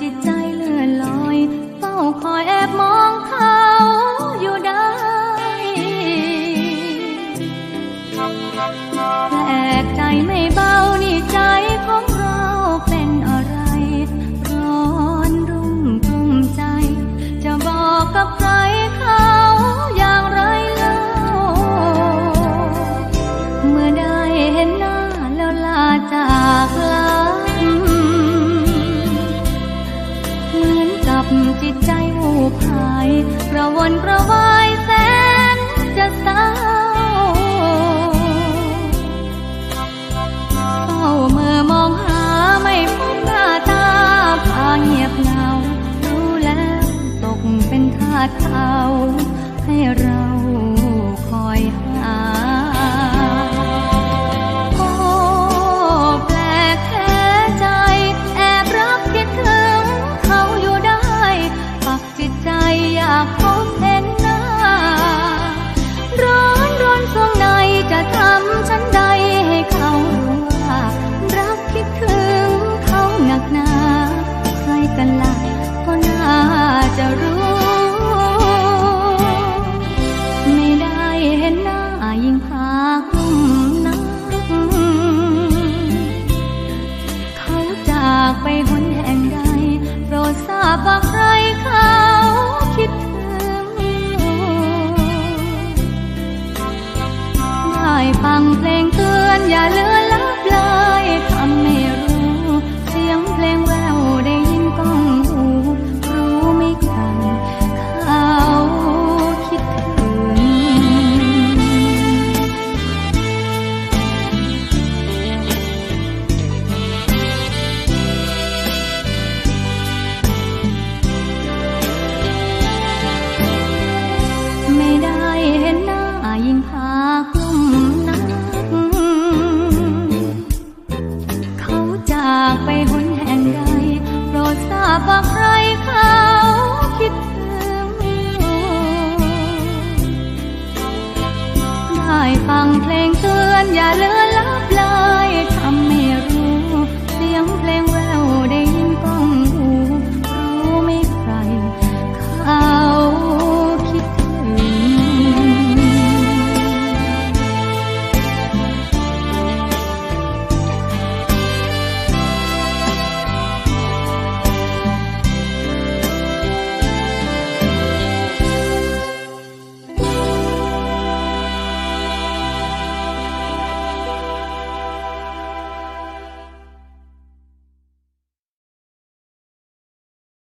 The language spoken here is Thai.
จิตใจเลื่อนลอยเฝ้าคอยแอบมองเขาอยู่ได้แปลกใจไม่เบานี่ใจของ ระวนกระวายแสนจะเศร้าเฝ้าเมื่อมองหาไม่พบหน้าตาพาเงียบเหงา รู้แล้วตกเป็นทาสเขาให้เรา ไปหนแห่งใด โปรดทราบว่าใครเขาคิดถึง ได้ฟังเพลงเตือนอย่าเลือนากว่าใครเขาคิดถึง ได้ฟังเพลงเตือนอย่าเลือน